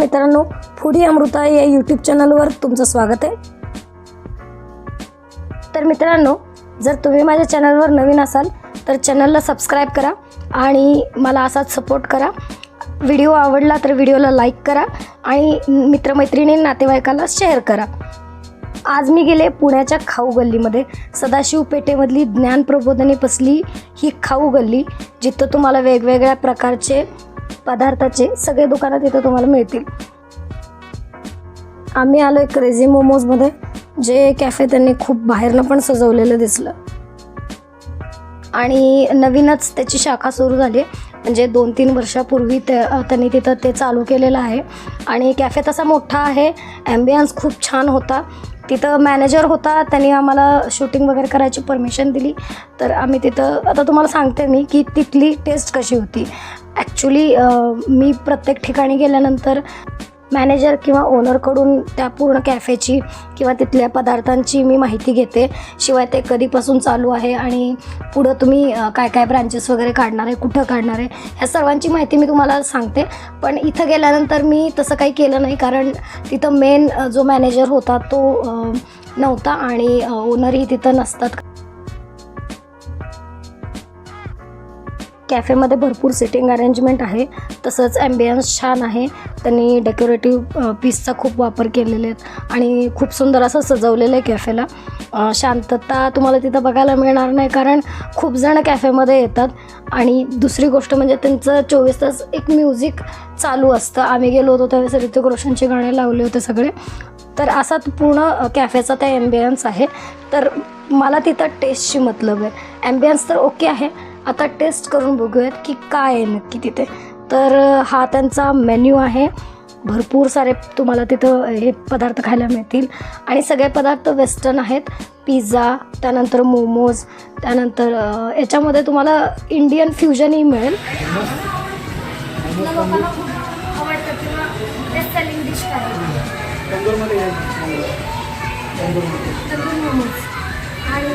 मित्रांनो फुडी अमृता या यूट्यूब चॅनलवर तुमचं स्वागत आहे. तर मित्रांनो जर तुम्ही माझ्या चॅनलवर नवीन असाल तर चॅनलला सबस्क्राईब करा आणि मला असाच सपोर्ट करा. व्हिडिओ आवडला तर व्हिडिओला लाईक करा आणि मित्रमैत्रिणी नातेवाईकाला शेअर करा. आज मी गेले पुण्याच्या खाऊ गल्लीमध्ये. सदाशिव पेठेमधली ज्ञान प्रबोधने पसली ही खाऊ गल्ली जिथं तुम्हाला वेगवेगळ्या प्रकारचे पदार्थाचे सगळे दुकानं तिथं तुम्हाला मिळतील. आम्ही आलो एक क्रेझी मोमोजमध्ये जे कॅफे त्यांनी खूप बाहेरनं पण सजवलेलं दिसलं. आणि नवीनच त्याची शाखा सुरू झाली. आहे म्हणजे दोन तीन वर्षापूर्वी ते त्यांनी तिथं ते चालू केलेलं आहे. आणि कॅफे तसा मोठा आहे ॲम्बियन्स खूप छान होता. तिथं मॅनेजर होता त्यांनी आम्हाला शूटिंग वगैरे करायची परमिशन दिली. तर आम्ही तिथं आता तुम्हाला सांगते मी की तिथली टेस्ट कशी होती. ॲक्च्युली मी प्रत्येक ठिकाणी गेल्यानंतर मॅनेजर किंवा ओनरकडून त्या पूर्ण कॅफेची किंवा तिथल्या पदार्थांची मी माहिती घेते. शिवाय ते कधीपासून चालू आहे आणि पुढं तुम्ही काय काय ब्रांचेस वगैरे काढणार आहे कुठं काढणार आहे ह्या सर्वांची माहिती मी तुम्हाला सांगते. पण इथं गेल्यानंतर मी तसं काही केलं नाही कारण तिथं मेन जो मॅनेजर होता तो नव्हता आणि ओनरही तिथं नसतात. कॅफेमध्ये भरपूर सिटिंग अरेंजमेंट आहे. तसंच ॲम्बियन्स छान आहे. त्यांनी डेकोरेटिव्ह पीसचा खूप वापर केलेले आहेत. आणि खूप सुंदर असं सजवलेलं आहे कॅफेला. शांतता तुम्हाला तिथं बघायला मिळणार नाही कारण खूप जण कॅफेमध्ये येतात. आणि दुसरी गोष्ट म्हणजे त्यांचं चोवीस तास एक म्युझिक चालू असतं. आम्ही गेलो होतो त्यावेळेस ऋतिक रोशनचे गाणे लावले होते सगळे. तर असा पूर्ण कॅफेचा त्या ॲम्बियन्स आहे. तर मला तिथं टेस्टची मतलब आहे. ॲम्बियन्स तर ओके आहे. आता टेस्ट करून बघूयात की काय आहे नक्की तिथे. तर हा त्यांचा मेन्यू आहे. भरपूर सारे तुम्हाला तिथं हे पदार्थ खायला मिळतील. आणि सगळे पदार्थ वेस्टर्न आहेत. पिझ्झा त्यानंतर मोमोज त्यानंतर याच्यामध्ये तुम्हाला इंडियन फ्युजनही मिळेल. आणि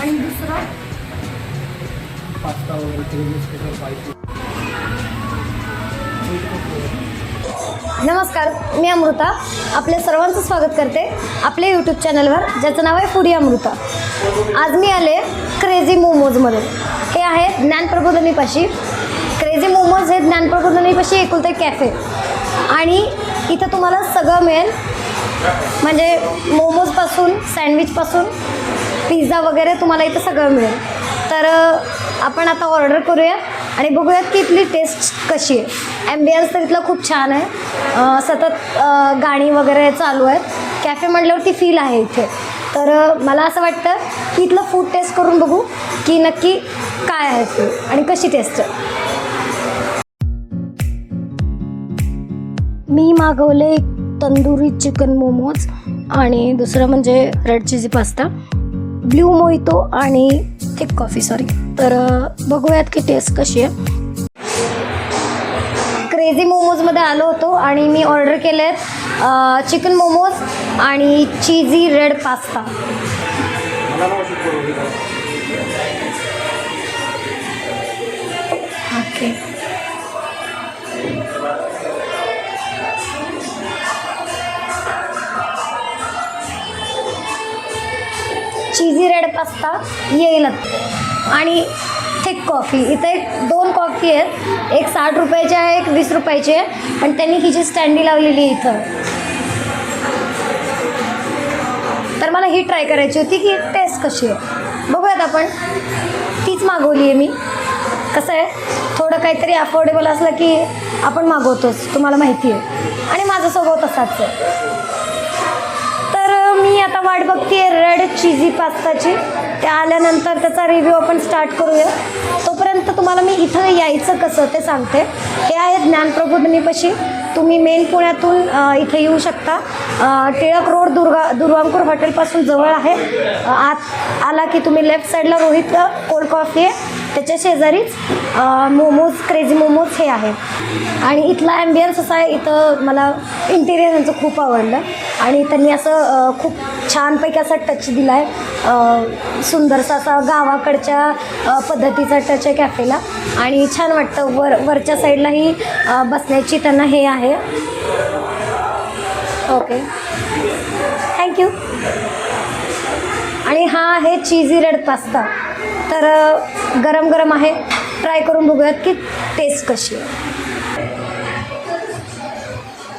आणि दुसरं? पास्ता वगैरे नमस्कार मी अमृता. आपल्या सर्वांचं स्वागत करते आपल्या यूट्यूब चॅनलवर ज्याचं नाव आहे फुडी अमृता. आज मी आले क्रेझी मोमोजमध्ये हे आहे ज्ञानप्रबोधनीपाशी. क्रेझी मोमोज हे ज्ञानप्रबोधनीपाशी एकुलते कॅफे आणि इथं तुम्हाला सगळं मिळेल. म्हणजे मोमोजपासून सँडविचपासून पिझ्झा वगैरे तुम्हाला इथं सगळं मिळेल. तर आपण आता ऑर्डर करूया आणि बघूयात की इथली टेस्ट कशी आहे. ॲम्बियन्स तर इथलं खूप छान आहे. सतत गाणी वगैरे चालू आहेत. कॅफे म्हटल्यावरती फील आहे इथे. तर मला असं वाटतं की इथलं फूड टेस्ट करून बघू की नक्की काय आहे फूड आणि कशी टेस्ट मी मागवले एक तंदुरी चिकन मोमोज आणि दुसरं म्हणजे red cheesy pasta blue mojito आणि थिक कॉफी सॉरी तर बघूयात की टेस्ट कशी आहे. क्रेझी मोमोजमध्ये आलो होतो आणि मी ऑर्डर केले आहेत चिकन मोमोज आणि cheesy red pasta okay easy red pasta येईलच. आणि थिक कॉफी इथे एक दोन कॉफी आहेत. एक साठ रुपयाची आहे एक वीस रुपयाची आहे. पण त्यांनी ही जी स्टँडी लावलेली आहे इथं. तर मला ही ट्राय करायची होती की टेस्ट कशी आहे. बघूयात आपण. तीच मागवली आहे मी. कसं आहे? थोडं काहीतरी अफोर्डेबल असलं की आपण मागवतोच. तुम्हाला माहिती आहे. आणि माझा स्वभाव तसाच आहे. वाट बघते रेड चिझी पास्ताची. त्या आल्यानंतर त्याचा रिव्ह्यू आपण स्टार्ट करूया. तोपर्यंत तुम्हाला मी इथं यायचं कसं ते सांगते. हे आहे ज्ञानप्रबोधिनीपाशी. तुम्ही मेन पुण्यातून इथे येऊ शकता. टिळक रोड दुर्गा दुर्वांकूर हॉटेलपासून जवळ आहे. आत आला की तुम्ही लेफ्ट साईडला रोहित कोल्ड कॉफी आहे. त्याच्या शेजारीच मोमोज क्रेझी मोमोज हे आहे. आणि इथला ॲम्बियन्स असा आहे इथं मला इंटिरियर यांचं खूप आवडलं. आणि त्यांनी असं खूप छानपैकी असा टच दिला आहे सुंदरसा असा गावाकडच्या पद्धतीचा टच आहे कॅफेला आणि छान वाटतं वर वरच्या साईडलाही बसण्याची त्यांना हे आहे. ओके थँक्यू आणि हा आहे चीजी रेड पास्ता तर गरम गरम आहे. ट्राय करून बघूयात की टेस्ट कशी आहे.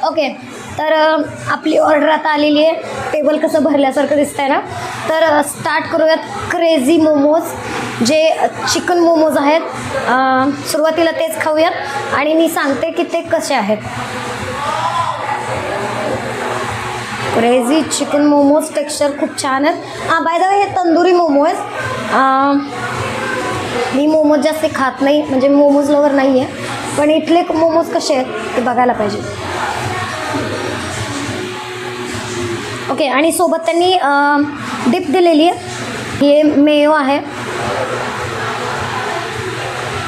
ओके तर आपली ऑर्डर आता आलेली आहे. टेबल कसं भरल्यासारखं दिसतंय ना? तर स्टार्ट करूयात क्रेझी मोमोज जे चिकन मोमोज आहेत. सुरुवातीला तेच खाऊयात आणि मी सांगते की ते कसे आहेत. क्रेझी चिकन मोमोज टेक्स्चर खूप छान आहेत. हां बाय द वे हे तंदुरी मोमो आहेत. मी मोमोज जास्त खात नाही. म्हणजे मोमोज लवर नाही आहे पण इथले मोमोज कसे आहेत ते बघायला पाहिजे. ओके आणि सोबत त्यांनी डिप दिलेली आहे. हे मेयो आहे.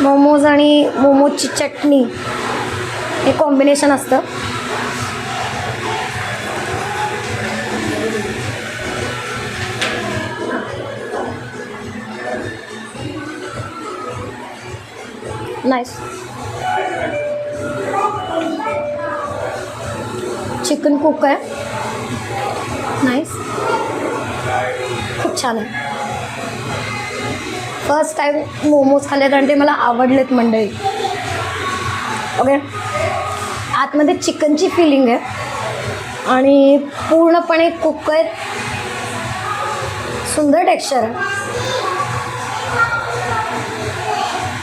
मोमोज आणि मोमोजची चटणी. हे कॉम्बिनेशन असतं. नाईस चिकन कुक आहे. नाईस खूप छान आहे. फर्स्ट टाईम मोमोज खाल्ले कारण ते मला आवडलेत मंडळी. ओके आतमध्ये चिकनची फिलिंग आहे. आणि पूर्णपणे कुक आहेत सुंदर टेक्स्चर आहे.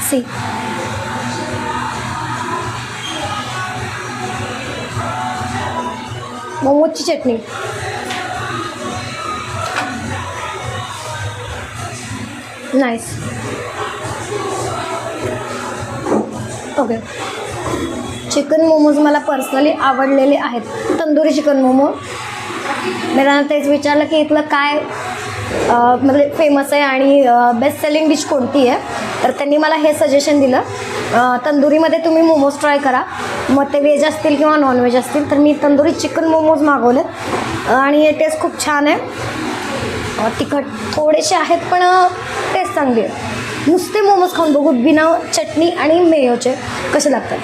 सी मोमोजची चटणी. नाईस ओके चिकन मोमोज मला पर्सनली आवडलेले आहेत. तंदुरी चिकन मोमो मी तेच विचारलं की इथलं काय म्हणजे फेमस आहे आणि बेस्ट सेलिंग डिश कोणती आहे? तर त्यांनी मला हे सजेशन दिलं. तंदुरीमध्ये तुम्ही मोमोज ट्राय करा. मग ते व्हेज असतील किंवा नॉनव्हेज असतील तर मी तंदुरी चिकन मोमोज मागवले. आणि हे टेस्ट खूप छान आहे. तिखट थोडेसे आहेत पण टेस्ट चांगली आहे. नुसते मोमोज खाऊन बघू बिना चटणी आणि मेयोचे कसे लागतात.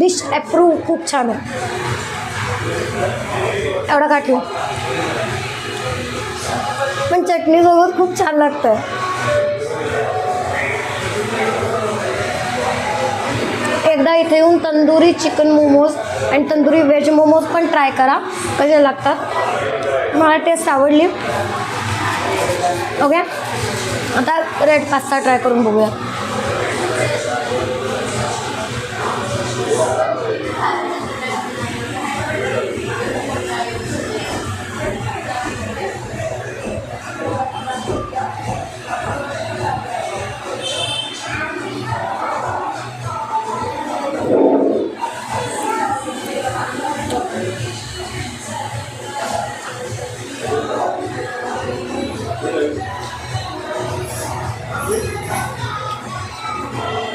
डिश अप्रूव्ह खूप छान आहे. एवढा काठला पण चटणीसोबत खूप छान लागतं एकदा इथे येऊन तंदुरी चिकन मोमोज आणि तंदुरी व्हेज मोमोज पण ट्राय करा. कसे लागतात? मला टेस्ट आवडली. ओके आता रेड पास्ता ट्राय करून बघूया.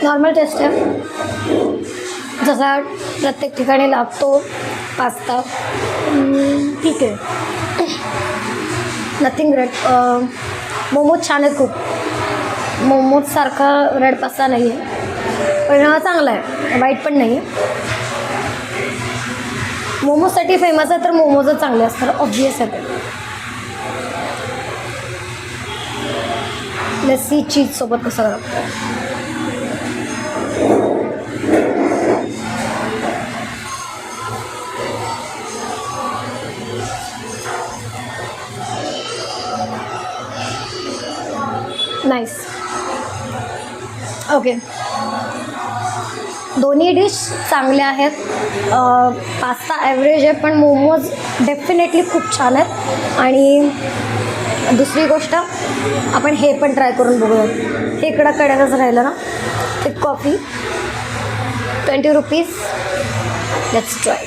नॉर्मल टेस्ट आहे. जसा प्रत्येक ठिकाणी लागतो पास्ता ठीक आहे. नथिंग रेड मोमोज छान आहेत खूप. मोमोजसारखा रेड पास्ता नाही आहे पण चांगला आहे. वाईट पण नाही आहे मोमोजसाठी फेमस आहे तर मोमोजच चांगले असतात. ऑब्वियस आहे लस्सी चीजसोबत कसं? लागतं नाईस ओके दोन्ही डिश चांगल्या आहेत. पास्ता ॲव्हरेज आहे पण मोमोज डेफिनेटली खूप छान आहेत. आणि दुसरी गोष्ट आपण हे पण ट्राय करून बघूयात. हे इकडं कड्यातच राहिलं ना ते coffee twenty rupees let's try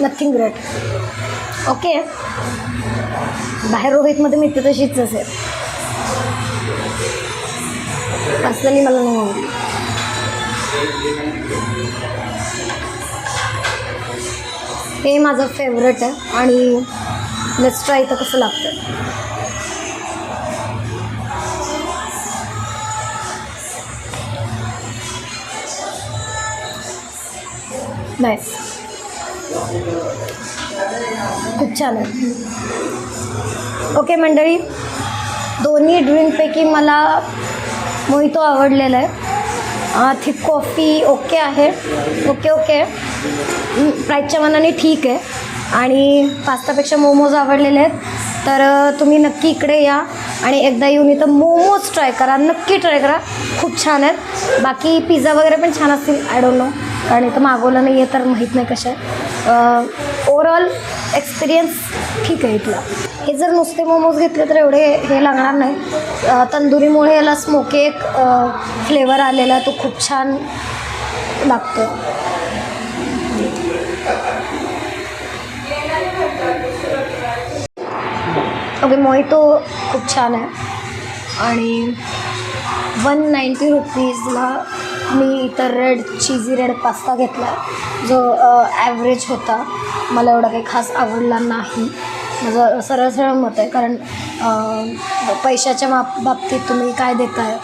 nothing great okay बाहेर रोहितमध्ये मी तशीच असेल पर्सनली मला नाही आवडली. हे माझं फेवरेट आहे आणि लेट्स ट्राय तर कसं लागतं. नाईस खूप छान आहे. ओके मंडळी दोन्ही ड्रिंकपैकी मला मोहितो आवडलेला आहे. थिक कॉफी ओके आहे. ओके ओके प्राईजच्या मनाने ठीक आहे. आणि पास्तापेक्षा मोमोज आवडलेले आहेत. तर तुम्ही नक्की इकडे या. आणि एकदा येऊन इथं मोमोज ट्राय करा. नक्की ट्राय करा. खूप छान आहेत. बाकी पिझ्झा वगैरे पण छान असतील. आय डोंट नो कारण इथं मागवलं नाही आहे तर माहीत नाही कसं आहे ओवरऑल एक्सपिरियन्स ठीक आहे इथला. हे जर नुसते मोमोज घेतले तर एवढे हे लागणार नाही. तंदुरीमुळे याला स्मोकी एक फ्लेवर आलेला तो खूप छान लागतो. ओके मोहितो खूप छान आहे. आणि वन नाईंटी रुपीजला मी इतर रेड चिझी रेड पास्ता घेतला. जो ॲव्हरेज होता. मला एवढा काही खास आवडला नाही. माझं सरळ सरळ मत आहे. कारण पैशाच्या बाब बाबतीत तुम्ही काय देताय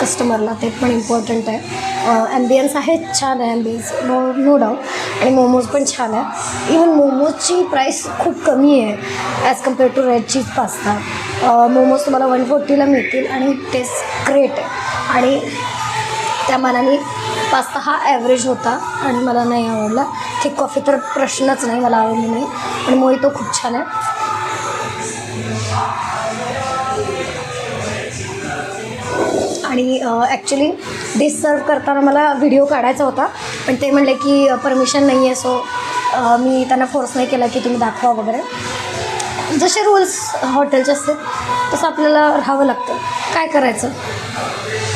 कस्टमरला ते पण इम्पॉर्टंट आहे. ॲम्बियन्स आहे छान आहे ॲम्बियन्स नो नो डाऊट आणि मोमोज पण छान आहे. इवन मोमोजची प्राईस खूप कमी आहे as compare to red cheese pasta momos तुम्हाला वन फोर्टीला मिळतील आणि टेस्ट ग्रेट आहे. आणि त्या मानाने पास्ता हा ॲव्हरेज होता आणि मला नाही आवडला. थिक कॉफी तर प्रश्नच नाही मला आवडली नाही. आणि मोहितो खूप छान आहे. आणि ॲक्च्युली डिश सर्व करताना मला व्हिडिओ काढायचा होता. पण ते म्हणले की परमिशन नाही आहे सो मी त्यांना फोर्स नाही केला की तुम्ही दाखवा वगैरे. जसे रूल्स हॉटेलचे असतात तसं आपल्याला राहावं लागतं. काय करायचं?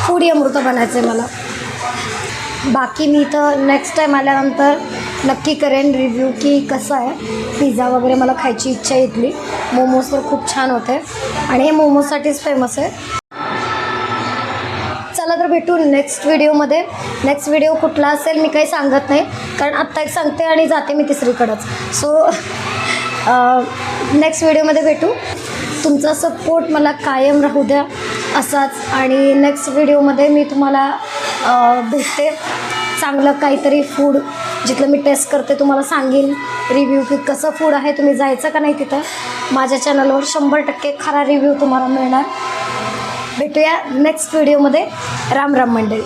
फूड अमृत बनायचं आहे मला. बाकी मी इथं नेक्स्ट टाईम आल्यानंतर नक्की करेन रिव्ह्यू की कसं आहे. पिझ्झा वगैरे मला खायची इच्छा आहे इथली. मोमोज तर खूप छान होते. आणि हे मोमोजसाठीच फेमस आहे. चला तर भेटू नेक्स्ट व्हिडिओमध्ये नेक्स्ट व्हिडिओ कुठला असेल मी काही सांगत नाही. कारण आत्ता एक सांगते आणि जाते मी तिसरीकडंच. सो नेक्स्ट व्हिडिओमध्ये भेटू. तुमचा सपोर्ट मला कायम राहू द्या असाच. आणि नेक्स्ट व्हिडिओमध्ये मी तुम्हाला भेटते. चांगलं काहीतरी फूड जिथलं मी टेस्ट करते तुम्हाला सांगेन. रिव्ह्यू की कसं फूड आहे तुम्ही जायचं का नाही तिथं? माझ्या चॅनलवर शंभर टक्के खरा रिव्ह्यू तुम्हाला मिळणार. भेटूया नेक्स्ट व्हिडिओमध्ये राम राम मंडळी.